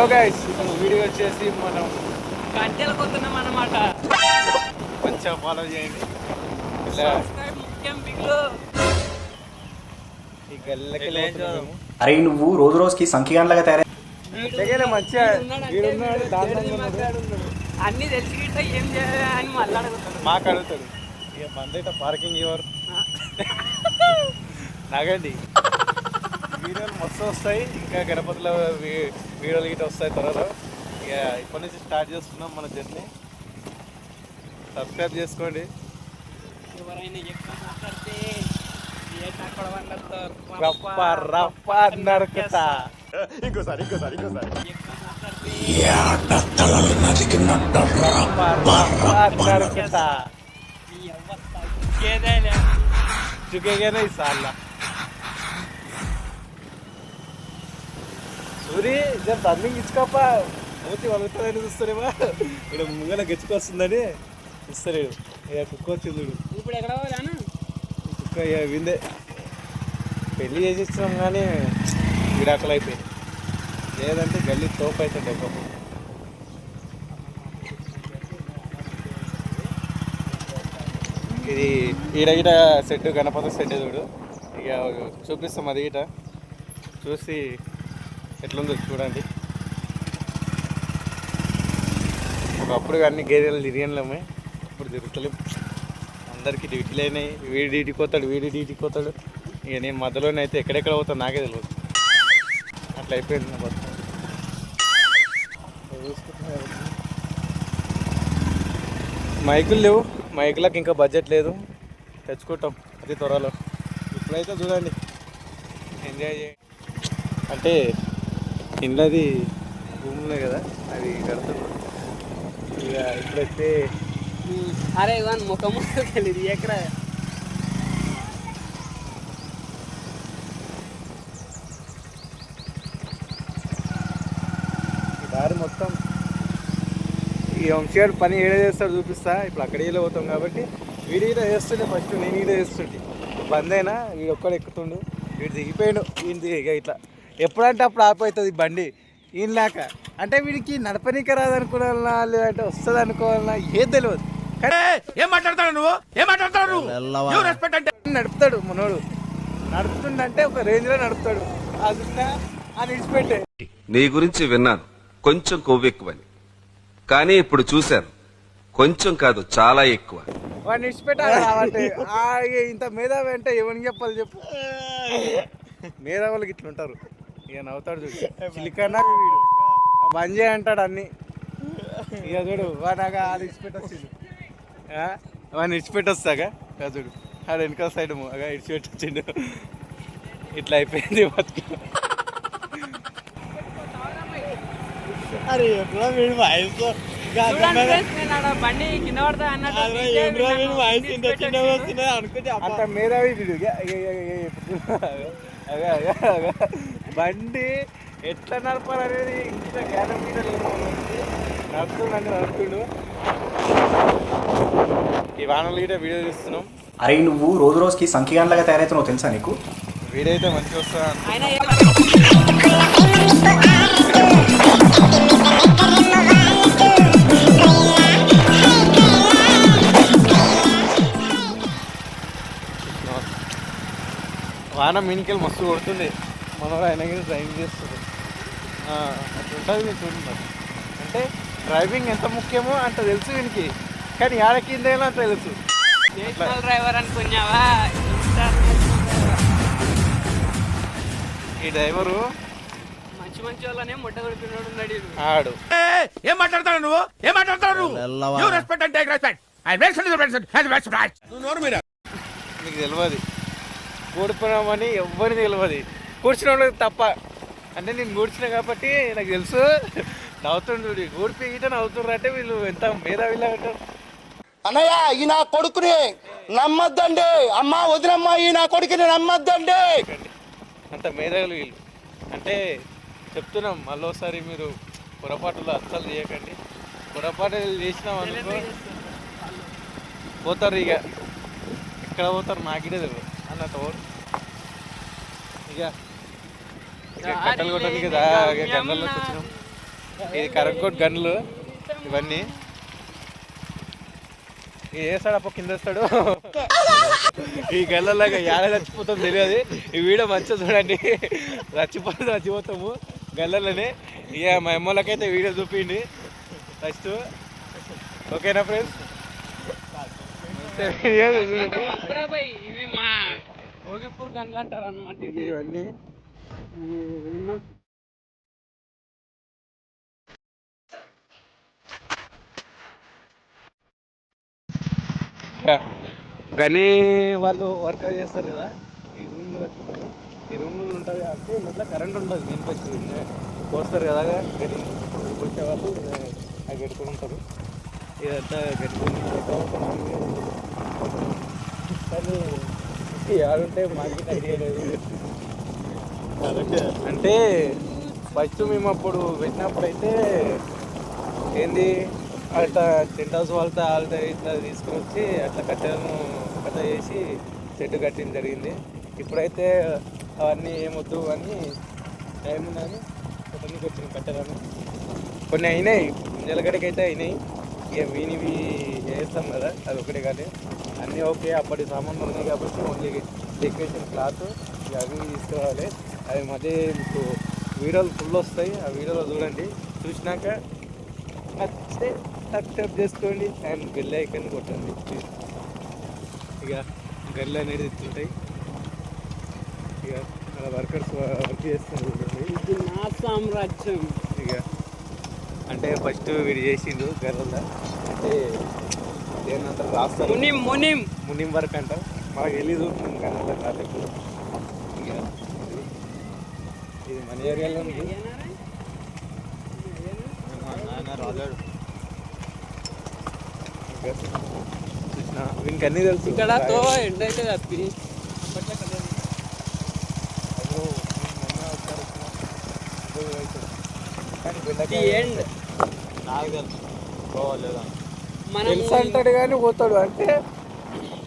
Hello guys ఇప్పుడు video వచ్చేసి మనం గంటలు కొడుతున్నాం అన్నమాట. మంచిగా ఫాలో చేయండి. ఇలా. సబ్స్క్రైబ్ ముఖ్యం బిగ్లు ఈ గల్లకి లేచాము అరే నువ్వు రోజు రోజుకి సంఖ్యగాన్లాగా తయారై మంచిగా అన్ని తెలిసి ఏం చేయాలి అని మళ్ళీ అడుగుతాడు. మాకు అడుగుతాడు. ఇక మందైతే పార్కింగ్ ఇవ్వరు నగండి. వీడియోలు మస్తు వస్తాయి. ఇంకా గణపతిలో వీడియోలు గిట్ట వస్తాయి త్వరలో. ఇక ఇప్పటి నుంచి స్టార్ట్ చేస్తున్నాం మన జర్నీ సబ్స్క్రైబ్ చేసుకోండి. ఎవరైనా ఎక్కువ మాట్లాడితే ఏ అక్కడ రప్ప రప్ప నరుకుతా. రప్ప రప్ప నరుకుతా. ఈ అవ్వ తగ్గేదేలే. చుకేగానే సూరి జర రన్నింగ్ ఇచ్చుకోప. మూతి వలుగుతుందని చూస్తారేమా. ఇక్కడ ముంగల గెచ్చుకొస్తుందని చూస్తలేడు. ఇక కుక్క వచ్చింది చూడు. ఇప్పుడు ఎక్కడ కుక్క ఇక విందే. పెళ్ళి చేసి ఇచ్చినాం కానీ విడాకులు అయిపోయింది లేదంటే గల్లీ తోపు అవుతుండే ఒకప్పుడు ఇది ఈడ ఈడ సెట్ గణపతి సెట్ చూడు. ఇక చూపిస్తాం అది ఈట చూసి ఎట్లుందో చూడండి. ఒకప్పుడు అన్ని గేదెలు తిరిగినమే ఇప్పుడు తిరుగుతలేం. అందరికీ డ్యూటీలు అయినాయి వీడి డ్యూటీకి పోతాడు వీడి డ్యూటీకి పోతాడు ఇక నేను మధ్యలోనే అయితే ఎక్కడెక్కడ పోతాను నాకే తెలియదు అట్లా అయిపోయింది నా బతుకు. మైకులు లేవు. మైకులకు ఇంకా బడ్జెట్ లేదు. తెచ్చుకుంటాం అతి త్వరలో. ఇప్పుడైతే చూడండి. ఎంజాయ్ చేయండి. అంటే ఇండ్లది భూమి ఉన్నాయి కదా అది కడుతున్నాం. ఇక ఇప్పుడైతే అరే ఇవన్ ముఖం తెలియదు ఎక్కడ దారి మొత్తం ఈ వంశీగారు పని ఏడ చేస్తాడు చూపిస్తా. ఇప్పుడు అక్కడ ఏలో పోతాం కాబట్టి వీడి ఈడ చేస్తుండే ఫస్ట్ నేను ఈడ చేస్తుంటే. బంద్ అయినా వీడు ఒక్కడు ఎక్కుతుండు వీడు దిగిపోయాడు వీడి ఇక ఇట్లా. ఎప్పుడంటే అప్పుడు ఆపోతుంది బండి. ఈయన లేక. అంటే వీడికి నడపనీక రాదనుకోవాలన్నా లేదంటే వస్తుంది అనుకోవాలన్నా ఏది తెలియదు ఏం మాట్లాడతాడు నువ్వు? ఏం మాట్లాడతాడు నువ్వు? రెస్పెక్ట్ అంటే? నడుపుతాడు మనోడు. నడుపుతుండంటే ఒక రేంజ్లో నడుపుతాడు. అది అని ఇడిచిపెట్టే నీ గురించి విన్నాను. కొంచెం కొవ్వెక్కువని కానీ ఇప్పుడు చూశాను. కొంచెం కాదు చాలా ఎక్కువ. వాడిని ఇచ్చిపెట్టాలి కాబట్టి ఆ ఇక ఇంత మేధావి అంటే ఎవరికి చెప్పాలి చెప్పు. మేధావులకి ఇట్లా ఉంటారు ఇక నవ్వుతాడు చూడు చిలికన్నా వీడు బంద్ చేయి అంటాడు అన్ని ఇక చూడు వాడు అది ఇచ్చిపెట్టొచ్చింది ఆ? వాడిని ఇచ్చిపెట్టొస్తాగా ఇక చూడు ఆడ వెనక సైడ్ అగా ఇచ్చిపెట్టొచ్చిండు ఇట్లా అయిపోయింది బతుకు చూడండి friends, నేను ఆడ బండి కింద పడతా అన్నట్టు నన్ను తీసుకొచ్చేసిండు. అంత మేధావి వీడు ఇక, ఇక, ఇక, ఇక. బండి ఎట్లా నడపాలనేది లేదు మనకి. నడుతుండండి నడుతుండు ఈ వానలు కూడా వీడియో తీస్తున్నాం అరే నువ్వు రోజు రోజుకి సంఖ్యగాన్లాగా తయారవుతున్నావు తెలుసా నీకు వీడియో అయితే మంచిగా వస్తా వాన మీనికెళ్ళి మస్తు కొడుతుంది మనోడు ఆయన డ్రైవింగ్ చేస్తుంది ఆ, అట్లా ఉంటుంది మీరు. చూడండి. అంటే డ్రైవింగ్ ఎంత ముఖ్యమో అంత తెలుసు వీనికి. కానీ ఆడ కిందేనా అంత తెలుసు. డ్రైవర్ అనుకున్నావా? ఈ డ్రైవరు మంచి మంచి వాళ్ళనే ముట్ట కొడుకున్నాడు ఉన్నాడు ఈడు. ఆడు. ఏం మాట్లాడతాడు నువ్వు? ఏం మాట్లాడతాడు నువ్వు? రెస్పెక్ట్ అంటే రెస్పెక్ట్ ఐ రెస్పెక్ట్ నువ్వు నోరు మీరా? నీకు తెలియదు కూడిపోయినామని ఎవ్వరికి తెలియదు కూర్చున్న వాళ్ళకి తప్ప. అంటే నేను కూర్చున్నా కాబట్టి నాకు తెలుసు. నవ్వుతుండు కూడిపి ఈట నవ్వుతుండ్రు అంటే వీళ్ళు ఎంత మేధావిలా ఉంటారు. అన్నయ్య ఈ నా కొడుకుని నమ్మద్దండి. అమ్మ వదినమ్మ ఈ నా కొడుకుని నమ్మద్దండి. అంత మేధావులు వీళ్ళు. అంటే చెప్తున్నాం మళ్ళీసారి మీరు పొరపాటులో అస్సలు చేయకండి. పొరపాటు చేసినాం అనుకో పోతారు ఇక. ఎక్కడ పోతారు నాకిడే తెలియదు అన్నట్టు పోరు ఇక కట్టలు కొట్టడానికి దా- ఇక గంటల్లోకి వచ్చినాం ఇది కరెక్ట్ గన్లు ఇవన్నీ ఇది వేస్తాడు అప్ప కింద వేస్తాడు ఈ గల్లలాగా యాడ చచ్చిపోతాం తెలియదు ఈ వీడియో మంచిగా చూడండి చచ్చిపోతే చచ్చిపోతాము గల్లలోనే ఇక మా అమ్మలకైతే వీడియో చూపిండి ఫస్ట్ ఓకేనా ఫ్రెండ్స్ భోగిపూర్ గన్లు అంటారు అనమాట ఇవన్నీ కానీ వాళ్ళు వర్క్ చేస్తారు కదా ఈ రూమ్ ఈ రూమ్లో ఉంటుంది అంటే ఇట్లా కరెంట్ ఉంటుంది దీనికి వచ్చి పోస్తారు కదా గని వచ్చే వాళ్ళు అవి పెట్టుకుని ఉంటారు. ఇదంతా పెట్టుకుని కానీ ఆడుంటే మాకు ఐడియా లేదు. అంటే ఫస్ట్ మేము అప్పుడు పెట్టినప్పుడు అయితే ఏంది అట్లా టెంట్ హౌస్ వాళ్ళతో వాళ్ళతో ఇట్లా తీసుకుని వచ్చి అట్లా కట్టెలను కట్ట చేసి చెట్టు కట్టడం జరిగింది. ఇప్పుడైతే అవన్నీ ఏమొద్దు అని టైం ఉందని కొట్టడానికి వచ్చిన కట్టెలను. కొన్ని అయినాయి. నిలగడికి అయితే అయినాయి. ఇక వీనివి వేస్తాం కదా అది ఒకటే కానీ అన్నీ ఓకే అప్పటి సామాన్లు ఉన్నాయి కాబట్టి ఓన్లీ డెకరేషన్ క్లాత్ అవి తీసుకోవాలి. అవి మధ్య మీకు వీడియోలు ఫుల్ వస్తాయి ఆ వీడియోలో చూడండి. చూసినాక నచ్చితే సబ్స్క్రైబ్ చేసుకోండి అండ్ బెల్ ఐకన్ కొట్టండి ఇక గల్లు అనేది ఇస్తుంటాయి ఇక అలా వర్కర్స్ వర్క్ చూడండి. ఇది నా సామ్రాజ్యం. ఇక అంటే ఫస్ట్ వీడు చేసిండు గర్రల అంటే దేనంతా రాస్తారు. మునిం మునిం. మునిం వర్క్ అంట మాకు తెలీదు. ఇది- మన ఏరియాలో చూసినా? వీనికి అన్నీ తెలుసు. ఇక్కడ ఎండ్ అయితే తప్పి. అప్పుడు మొన్న ఒకసారి వచ్చిన తెలుసు అంటాడు కానీ పోతాడు. అంటే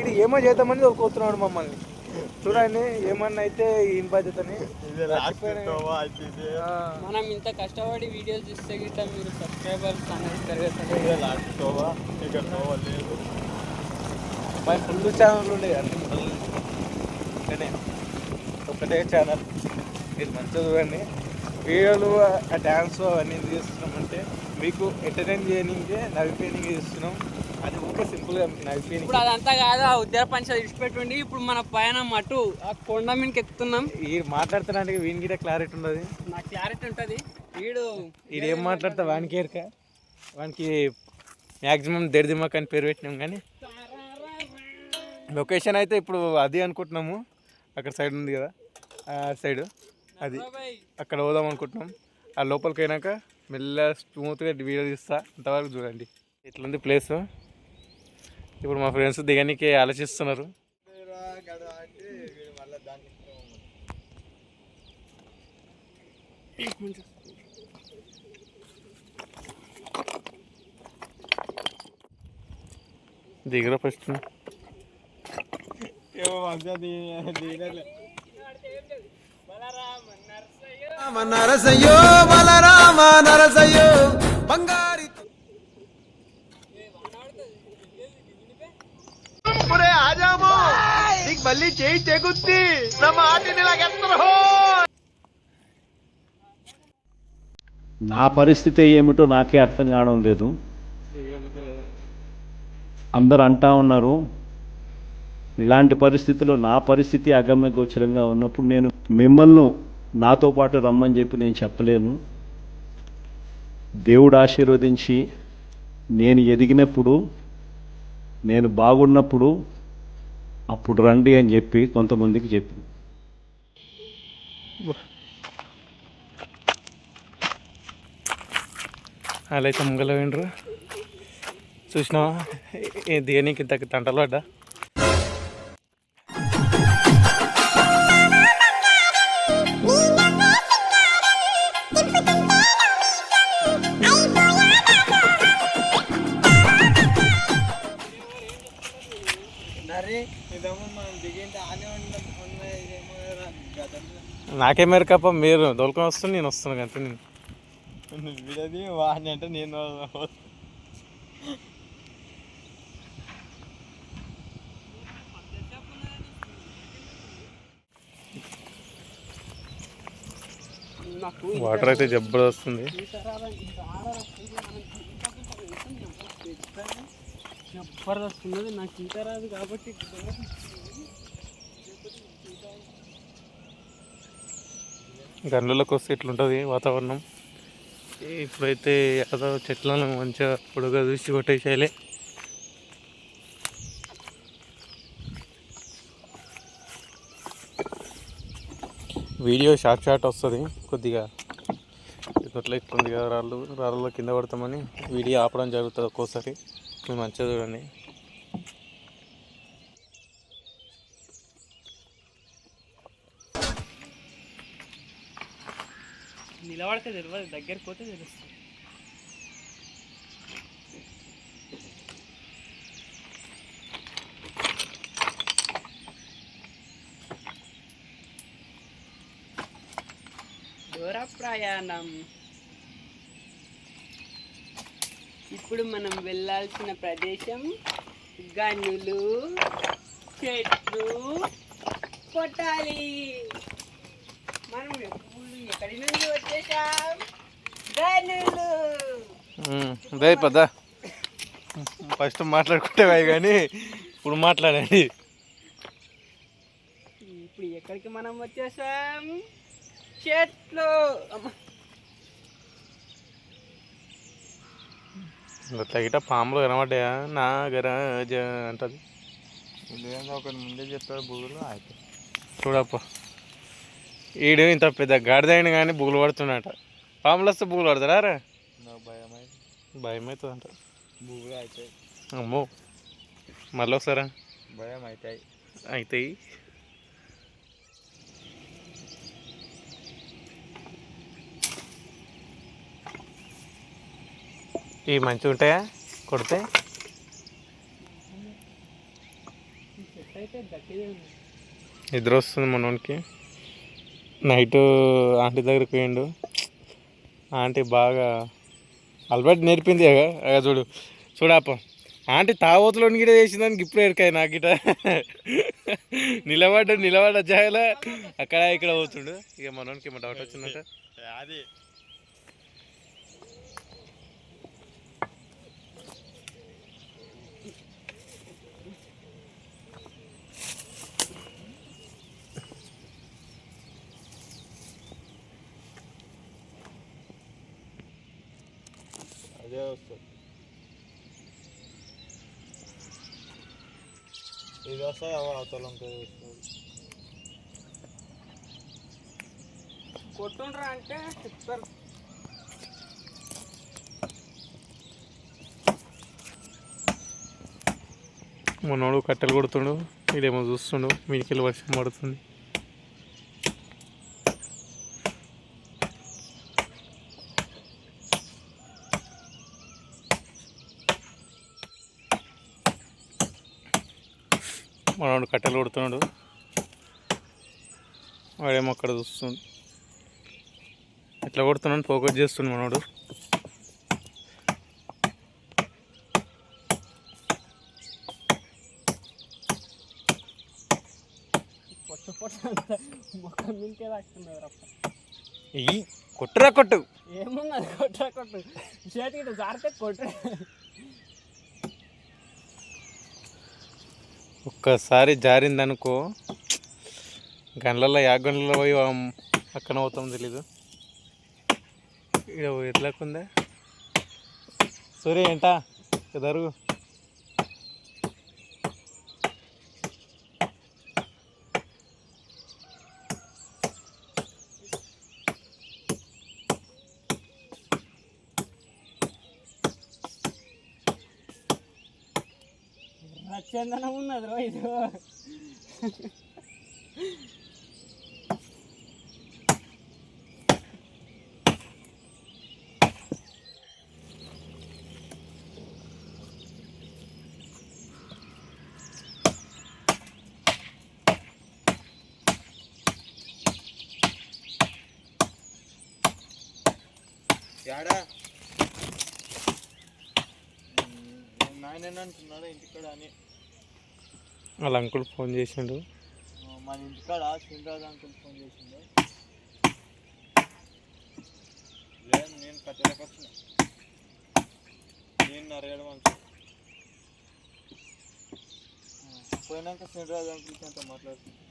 ఇది ఏమో చేద్దామని కోతున్నాడు మమ్మల్ని. చూడండి ఏమన్నా అయితే ఈయన బాధ్యతని. మనం ఇంత కష్టపడి వీడియోస్ చూస్తే గిట్ట మీరు సబ్స్క్రైబర్స్ అనేది పెరుగుతుంది మరి ఫుల్ ఛానల్ ఉండే అన్ని ఒకటే ఒకటే ఛానల్ మీరు మంచిగా చూడండి. వీడియోలు ఆ డ్యాన్స్ అవన్నీ చేస్తున్నామంటే మీకు ఎంటర్టైన్ చేయడానికే నవ్విపోయినింగ్ చేస్తున్నాం. అది ఒక సింపుల్గా నవ్విపోయినింగ్ ఇప్పుడు అదంతా కాదు ఆ ఉద్యాన పంచాయతీ విడిచిపెట్టుండి ఇప్పుడు మన పైన మటు ఆ కొండ మీదకి ఎక్కుతున్నాం. ఈ మాట్లాడుతున్నానికి వీని గిట్ట క్లారిటీ ఉండదు నాకు క్లారిటీ ఉంటుంది. వీడు ఇది ఏం మాట్లాడతా వానికి ఎరక వానికి మ్యాక్సిమం దెడిదిమ్మక్ అని పేరు పెట్టినాం కానీ. లొకేషన్ అయితే ఇప్పుడు అది అనుకుంటున్నాము. అక్కడ సైడ్ ఉంది కదా. ఆ సైడ్ అది. అక్కడ పోదాం అనుకుంటున్నాం. ఆ లోపలికి అయినాక మెల్లగా స్మూత్గా వీడియో తీస్తా. అంతవరకు చూడండి. ఇట్లుంది ప్లేస్ ఇప్పుడు మా ఫ్రెండ్స్ దిగడానికి ఆలోచిస్తున్నారు. దిగరా ఫస్ట్ నరసయ్యో బలరామ నరసయ్యో బంగారి మళ్ళీ చేయి తెగుద్ది. నా పరిస్థితి ఏమిటో నాకే అర్థం కావడం లేదు. అందరు అంటా ఉన్నారు ఇలాంటి పరిస్థితుల్లో నా పరిస్థితి అగమ్య గోచరంగా ఉన్నప్పుడు నేను మిమ్మల్ని నాతో పాటు రమ్మని చెప్పి నేను చెప్పలేను. దేవుడు ఆశీర్వదించి నేను ఎదిగినప్పుడు నేను బాగున్నప్పుడు అప్పుడు రండి అని చెప్పి కొంతమందికి చెప్పి అలా అయితే ముంగల చూసినావా? దేనికి తగ్గ ఇంత తంటలు పడ్డా? నాకే మేరకప్ప మీరు దొలకం వస్తుంది నేను వస్తున్నాను అంతే నేను వీడది వాడిని అంటే నేను. వాటర్ అయితే జబ్బులు వస్తుంది జబర్దస్త్ వస్తున్నది నాకు ఈత రాదు కాబట్టి గన్నులకు వస్తే ఇట్లుంటుంది వాతావరణం ఇప్పుడైతే ఏదో చెట్లను మంచిగా పొడుగా చూసి కొట్టేసేయాలి. వీడియో షార్ట్ షార్ట్ వస్తుంది కొద్దిగా. ఇట్లా ఇట్లుంది కదా రాళ్ళు? రాళ్ళలో కింద పడతామని వీడియో ఆపడం జరుగుతుంది ఒక్కోసారి. మీరు మంచిగా చూడండి. నిలబడితే తెలియదు దగ్గరికి పోతే తెలుస్తుంది. దూర ప్రయాణం ఇప్పుడు మనం వెళ్ళాల్సిన ప్రదేశం గనులు చెట్లు కొట్టాలి. మనం ఎప్పుడు ఎక్కడి నుండి వచ్చేసాం గనులు. పదా. ఫస్ట్ మాట్లాడుకుంటే కానీ ఇప్పుడు మాట్లాడండి. ఇప్పుడు ఎక్కడికి మనం వచ్చేసాం చెట్లు. గిట్ట పాములు కనబడ్డాయా? నా గరాజ అంటది ఒకటి ముందే చెప్తాడు బుగులు అయిపోయి చూడప్ప. ఈడు ఇంత పెద్ద గాడిదైన కానీ బుగులు పడుతున్నట పాములు వస్తే బుగులు పడతారా రా? భయం భయం అవుతుంది అంట బుగులు అవుతాయి అమ్మో. మళ్ళీ ఒకసారా భయం అవుతాయి అవుతాయి ఇవి మంచిగా ఉంటాయా? కొడితే? నిద్ర వస్తుంది మనోనికి. నైట్ ఆంటీ దగ్గరికి పోయిండు. ఆంటీ బాగా అలవాటు నేర్పింది అగ. చూడు. చూడప్ప ఆంటీ తావోతులో గిట చేసిందని ఇప్పుడు ఎరకాయ నాకు గిట నిలబడ్డ నిలబడ్డ జాగల అక్కడ ఇక్కడ పోతుండు. ఇక మనోనికి ఏమో డౌట్ వచ్చిందంట? అదే వస్తుంది ఇది వస్తుంది అవతల కొట్టుండ్రా అంటే చెప్తారు మనోడు కట్టెలు కొడుతుండు వీడేమో చూస్తుండు మీదికెళ్ళి వర్షం పడుతుంది మనోడు కట్టెలు కొడుతున్నాడు. వాడేమో అక్కడ చూస్తుంది ఎట్లా కొడుతున్నాడు ఫోకస్ చేస్తుంది మనోడు. ఈ కొట్టురా కొట్టు. ఏమన్నా కొట్ట కొట్టు. చేతికి జారితే కొట్టు ఒక్కసారి జారిందనుకో గండ్లలో యా గండ్లలో పోయి అక్కడ అవుతాం పోతాం తెలీదు. ఇక్కడ ఎట్లాకుందా సూర్య ఏంటా? ఎదరు. చందనం ఉన్నది రో ఇది యాడా? నాయన అంటున్నాడా ఇంటికాడ అని. వాళ్ళ అంకుల్ ఫోన్ చేసిండు. మన ఇంటికాడ శ్రీరాజు అంకుల్ ఫోన్ చేసిండు. లేదు నేను కట్టెలకు వచ్చిన. నేను నరగడం అనుకో పోయినాక శ్రీరాజు అంకుల్కి అంత మాట్లాడుతున్నా.